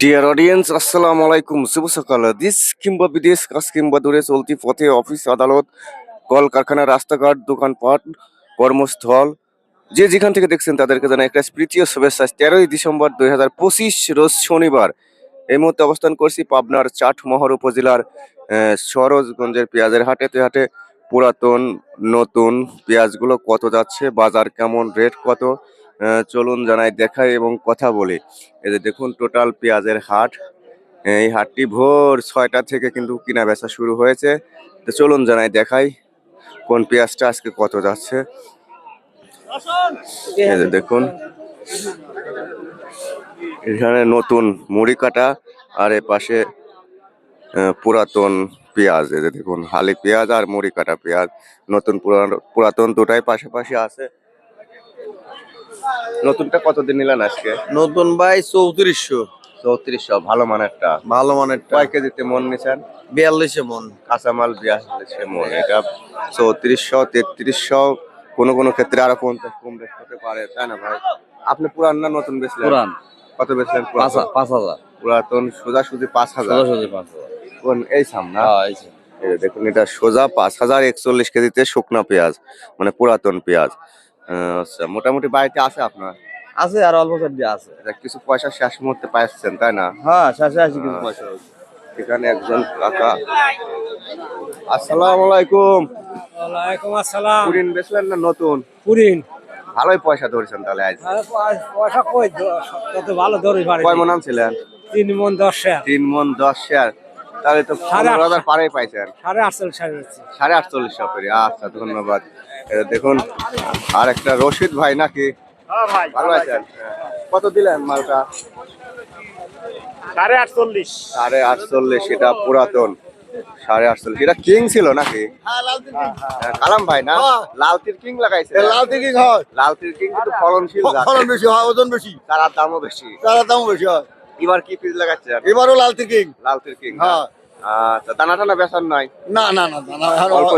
Dear audience আসসালামু আলাইকুম শুভ সকাল দেশ কিংবা বিদেশ কাজ কিংবা দূরে চলতি পথে অফিস আদালত কলকারখানা রাস্তাঘাট দোকানপাট কর্মস্থল যে যেখান থেকে দেখছেন তাদেরকে জানাই একটা প্রীতীয় শুভেচ্ছা তেরোই ডিসেম্বর দুই হাজার পঁচিশ রোজ শনিবার এই মুহূর্তে অবস্থান করছি পাবনার চাটমোহর উপজেলার সরোজগঞ্জের পেঁয়াজের হাটে তো হাটে পুরাতন নতুন পেঁয়াজগুলো কত যাচ্ছে বাজার কেমন রেট কত চলুন জানাই, দেখাই এবং কথা বলি। এই যে দেখুন, টোটাল পেঁয়াজের হাট। এই হাটটি ভোর ছয়টা থেকে কিন্তু কিনা বেচা শুরু হয়েছে। তো চলুন জানাই, দেখাই কোন পেঁয়াজটা আজকে কত যাচ্ছে। দেখুন, এখানে নতুন মুড়ি কাটা আর এ পাশে পুরাতন পেঁয়াজ। এই দেখুন, হালি পেঁয়াজ আর মুড়ি কাটা পেঁয়াজ। নতুন পুরাতন দুটাই পাশাপাশি আছে। নতুনটা কতদিন নিলেন আজকে? নতুন ভাই চৌত্রিশশো। চৌত্রিশশো ভালো মানেরটা। ভালো মানের কয় কেজিতে মন নিছেন? বিয়াল্লিশে মন। কাঁচামাল বিয়াল্লিশে মন এটা চৌত্রিশশো তেত্রিশশো কোনো কোনো ক্ষেত্রে আরও পঞ্চাশ কম বেশ হতে পারে তাই না ভাই? আপনি পুরান না নতুন বেচলেন? পুরান। কত বেচলেন পাঁচ হাজার পুরাতন সোজা সুজি পাঁচ হাজার। সোজাসুজি পাঁচ হাজার। কোন এই সামনা হ্যাঁ, এই দেখুন এটা সোজা পাঁচ হাজার একচল্লিশ কেজিতে শুকনা পেঁয়াজ মানে পুরাতন পেঁয়াজ। আচ্ছা মোটামুটি বাড়িতে আছে আপনার? আছে আর অল্প সবজি আছে। কিছু পয়সা শেষ মুহূর্তে পাচ্ছেন তাই না? হ্যাঁ শেষে আসি কিছু পয়সা এখানে একজন কাকা। আসসালামু আলাইকুম। ওয়ালাইকুম আসসালাম। পুরিন বেচলেন না নতুন? পুরিন। ভালোই পয়সা ধরেছেন তাহলে আজ। পয়সা কই তত ভালো ধরে পারে কয় মন আনছিলেন? তিন মন দশ শেয়ার। তিন মন দশ শেয়ার। তাহলে তো সাড়ে পনেরো হাজার। পারেই পাইছেন। সাড়ে আটচল্লিশ সাড়ে হচ্ছে সাড়ে আটচল্লিশ আচ্ছা ধন্যবাদ। দেখুন আর একটা রশিদ ভাই নাকি? ভালো আছেন? কত দিলেন মালটা? সাড়ে আটচল্লিশ। সাড়ে আটচল্লিশ এটা পুরাতন। সাড়ে আটচল্লিশ এটা কিং ছিল নাকি? হ্যাঁ, কালাম ভাই না? লাল তীর কিং লাগাইছে। লাল দিকে হয়। লাল তীর কিং কিন্তু ফলনশীল ফলন বেশি হয় ওজন বেশি। তার দামও বেশি। তারা দাম বেশি হয়। এবার কি পিস লাগাচ্ছেন? এবারও লাল দিকে লাল তীর কিং হ্যাঁ। আচ্ছা দানা টানা বেচার নাই? না না না না, না? অল্প।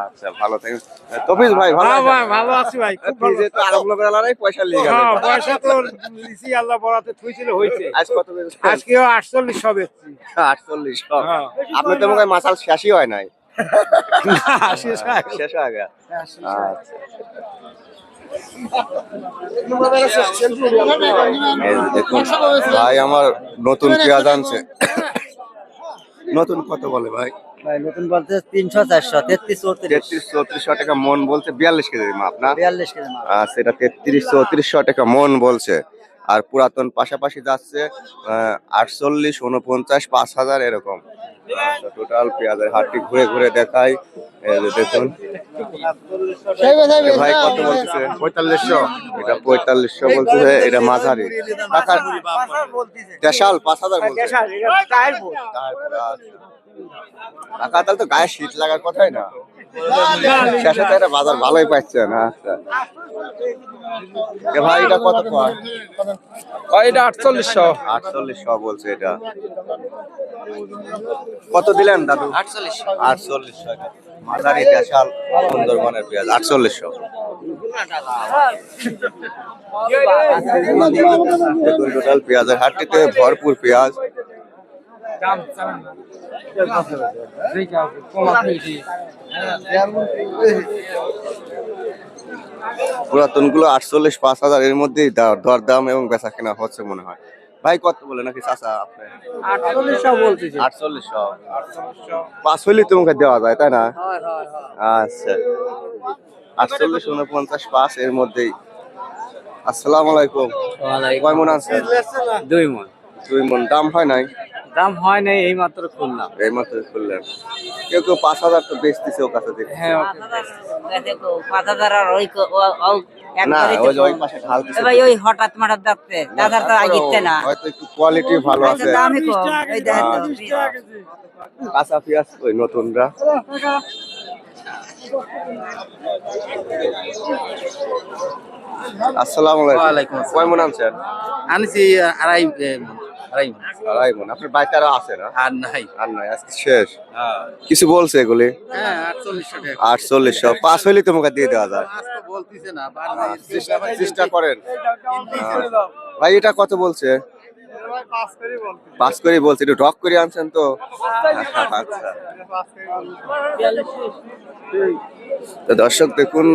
আচ্ছা ভালো থাকেন। তফিজ ভাই ভালো হ্যাঁ ভাই ভালো আছি ভাই খুব ভালো। ফ্রিজে তো নাই পয়সা লিয়ে গেল হ্যাঁ পয়সা তো লিসি আল্লাহ বড়াতে থুইছিল হইছে। আজ কত বেচেছেন? আজকেও আটচল্লিশ হবে আটচল্লিশ সব। হ্যাঁ। আপনার তো মনে হয় মাসাল শেষই হয় নাই। শেষ হয়। শেষ হয়ে গেছে। আচ্ছা। যে ভাই আমার নতুন পেঁয়াজ আনছে। নতুন কত বলে ভাই? ভাই নতুন বলতে তিনশো চারশো তেত্রিশ চৌত্রিশ। তেত্রিশ চৌত্রিশশো টাকা মন বলছে বিয়াল্লিশ কেজি মাপ না? বিয়াল্লিশ কেজি মাপ। সেটা তেত্রিশ চৌত্রিশশো টাকা মন বলছে। আর পুরাতন পাশাপাশি যাচ্ছে আহ, আটচল্লিশ উনপঞ্চাশ পাঁচ হাজার এরকম। টোটাল পেঁয়াজের হাটটি ঘুরে ঘুরে দেখাই। দেখুন। ভাই কত বলতেছে? পঁয়তাল্লিশশো। এটা পঁয়তাল্লিশশো বলতেছে এটা মাঝারি। দেশাল পাঁচ হাজার বলছে আচ্ছা। কাকা তাহলে তো গায়ে শীত লাগার কথাই না। শেষে তো এটা বাজার ভালোই পাচ্ছেন আচ্ছা। এ ভাই এটা কত কয়? এটা আটচল্লিশশো। আটচল্লিশশো বলছে এটা। কত দিলেন দাদু? আটচল্লিশশো। আটচল্লিশশো মাঝারি দেশাল সুন্দরবনের পেঁয়াজ আটচল্লিশশো। টোটাল পেঁয়াজের হাটটিতে ভরপুর পেঁয়াজ। পুরাতনগুলো আটচল্লিশ পাঁচ হাজার এর মধ্যেই দর দরদাম এবং বেচা কেনা হচ্ছে মনে হয়। ভাই কত বলে নাকি চাচা আপনি? আটচল্লিশশো বলতেছি আটচল্লিশশো। পাঁচ হইলে তোমাকে দেওয়া যায় তাই না? আচ্ছা। আটচল্লিশ উনপঞ্চাশ পাঁচ এর মধ্যেই। আসসালামু আলাইকুম। কয় মন আছে? দুই মন। দুই মন। দাম হয় নাই? দাম হয় নাই এই মাত্র খুললাম। এই মাত্র খুললেন। কেউ কেউ পাঁচ হাজার তো বেচতেছে ও কাছে দেখছি। হ্যাঁ পাঁচ হাজার আর ওই ক- ও- ও- না ওই ওই পাশে ঢালতেছে ভাই ওই হঠাৎ মাঠাৎ যাচ্ছে দাদার তো আগিতে না। হয়তো একটু কোয়ালিটি ভালো আছে। দামই কম। এই দেখেন কাঁচা পেঁয়াজ ওই নতুনরা। আসসালামু আলাইকুম। ওয়ালাইকুম আসসালাম। কয় মন আনছেন? আনছি আড়াই আড়াই মণ। আড়াই মন আপনার বাড়িতে আরও আছে না? আর নাই। আর নয় আজকে শেষ। কিছু বলছে এগুলি? হ্যাঁ আটচল্লিশশো টাকা। আটচল্লিশশো। পাঁচ হইলে তোমাকে দিয়ে দেওয়া যায়। আজ তো বলতিছে না চেষ্টা চেষ্টা করেন। ভাই এটা কত বলছে? পাস করে বলছে। একটু ডক করে আনছেন তো? আচ্ছা। তো দর্শক দেখুন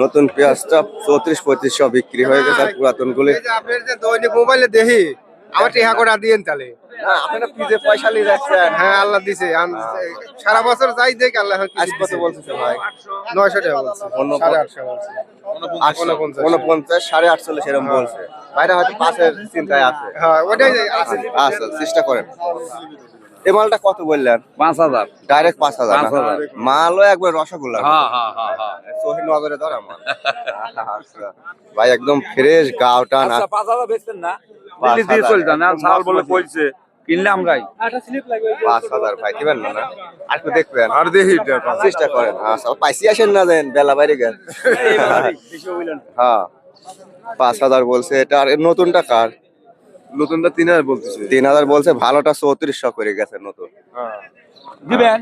নতুন পেঁয়াজটা চৌত্রিশ পঁয়ত্রিশশো বিক্রি হয়ে গেছে পুরাতন গুলি মোবাইলে দেখি আমার টিহা দিয়েন তাহলে। আপনারা পিজে পয়সা নিয়ে যাচ্ছেন। হ্যাঁ আল্লাহ দিছে। সারা বছর যাই দেখ আল্লাহ আজ কত বলতেছে ভাই। নয়শো টাকা বলছে। সাড়ে আটশো বলছে। আটশো ঊনপঞ্চাশ। উনপঞ্চাশ সাড়ে আটচল্লিশ এরকম বলছে। ভাইরা হয়তো পাশের চিন্তায় আছে। হ্যাঁ ওটাই আছে। আচ্ছা চেষ্টা করেন। এই মালটা কত বললেন? পাঁচ হাজার। ডাইরেক্ট পাঁচ হাজার পাঁচ হাজার। মালও একবার রসগোল্লা হ্যাঁ হ্যাঁ হ্যাঁ হ্যাঁ। সোহেল নগরে ধরা মাল আচ্ছা। ভাই একদম ফ্রেশ গাও টান আচ্ছা পাঁচ হাজার বেচতেন না? দিল্লি দিয়ে হাজার। না? সাল বলে কইছে কিনলে আমরাই পাঁচ হাজার ভাই দিবেন না না? আর একটু দেখবেন। আর দেখি। চেষ্টা করেন। আচ্ছা পাইসি আসেন না দেন বেলা বাইরে গেল। হ্যাঁ। পাঁচ হাজার বলছে এটা আর নতুনটা কার? নতুনটা তিন হাজার বলতেছে। তিন হাজার বলছে ভালোটা চৌত্রিশশো করে গেছে নতুন। দিবেন?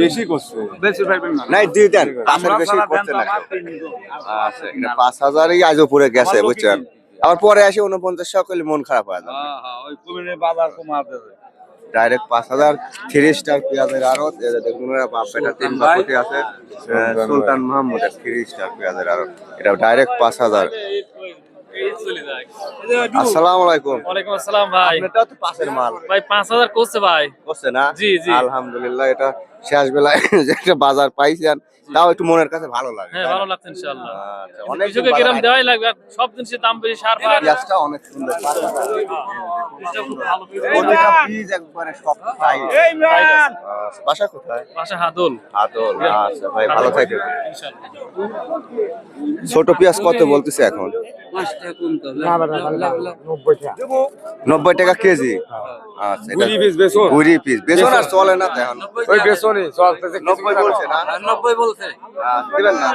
বেশি করছে। না। নাই দেন। পাঁচের বেশি করছে না ব্যাংক কেউ। আমার তিন নিবো। আচ্ছা পাঁচ হাজারই আজও পরে গেছে বুঝছেন? আবার পরে আসে উনপঞ্চাশ করলে মন খারাপ হয়ে যাবে। হ্যাঁ হ্যাঁ ওই কুমিরের বাজার কমা দেবে ডাইরেক্ট পাঁচ হাজার থ্রি স্টার পেঁয়াজের আড়ত এই যে দেখুন বাপ বেটা তিন বাপতি আছে সুলতান মাহমুদের থ্রি স্টার পেঁয়াজের আড়ত। এটা ডাইরেক্ট পাঁচ হাজার। আসসালামু আলাইকুম। ওয়ালাইকুম আসসালাম ভাই। এটা তো পাঁচের মাল। ভাই পাঁচ হাজার করছে ভাই। করছে না? জি, জি। আলহামদুলিল্লাহ এটা শেষ বেলায় যে একটা বাজার পাইছেন তাও একটু মনের কাছে ভালো লাগে হ্যাঁ ভালো লাগছে ইনশাআল্লাহ। আচ্ছা, অনেক কৃষকের কিরম দেওয়াই লাগবে আর সব জিনিসের দাম বেশি সার ফার পেঁয়াজটা অনেক সুন্দর কৃষক খুব ভালো প্রতিটা পিস একবারে সব খাই বাসা কোথায়? বাসা হাদুল। আদল আচ্ছা ভাই ভালো থাকেন ইনশাআল্লাহ। ছোট পেঁয়াজ কত বলতেছে এখন? নব্বই টাকা। কেজি? আচ্ছা এটা পিস কুড়ি পিস। বেসন আর চলে না তো এখন? ওই বেশনই চলতেছে নব্বই বলছে না? নব্বই বলছে। দিবেন না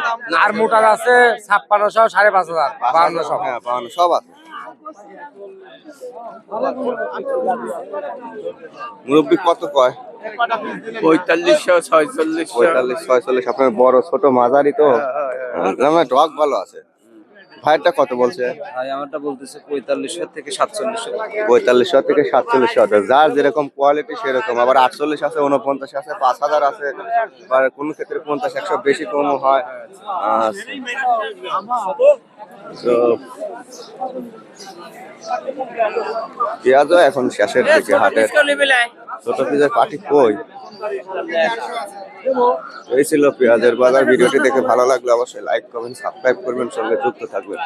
আর মোটার আছে ছাপ্পান্নশো সাড়ে পাঁচ হাজার বাহান্নশো। হ্যাঁ বাহান্ন সব আছে। মুরব্বী কত কয়? পঁয়তাল্লিশশো ছয়চল্লিশ পঁয়তাল্লিশ ছয়চল্লিশ আপনার বড় ছোট মাঝারি তো। না মানে ভালো আছে। ভাইয়েরটা কত বলছে? ভাই আমারটা বলতেছে পঁয়তাল্লিশশো থেকে সাতচল্লিশশো পঁয়তাল্লিশশো থেকে সাতচল্লিশশো যার যেরকম কোয়ালিটি সেরকম। আবার আটচল্লিশ আছে উনপঞ্চাশ আছে পাঁচ হাজার আছে। আবার কোন ক্ষেত্রে পঞ্চাশ একশো বেশি কমও হয় তো পেঁয়াজও এখন শেষের দিকে হাটের। ছোট পেঁয়াজের পাটি কই? এই ছিল পেঁয়াজের বাজার। ভিডিওটি দেখে ভালো লাগলে অবশ্যই লাইক কমেন্ট সাবস্ক্রাইব করবেন। সঙ্গে যুক্ত থাকবেন।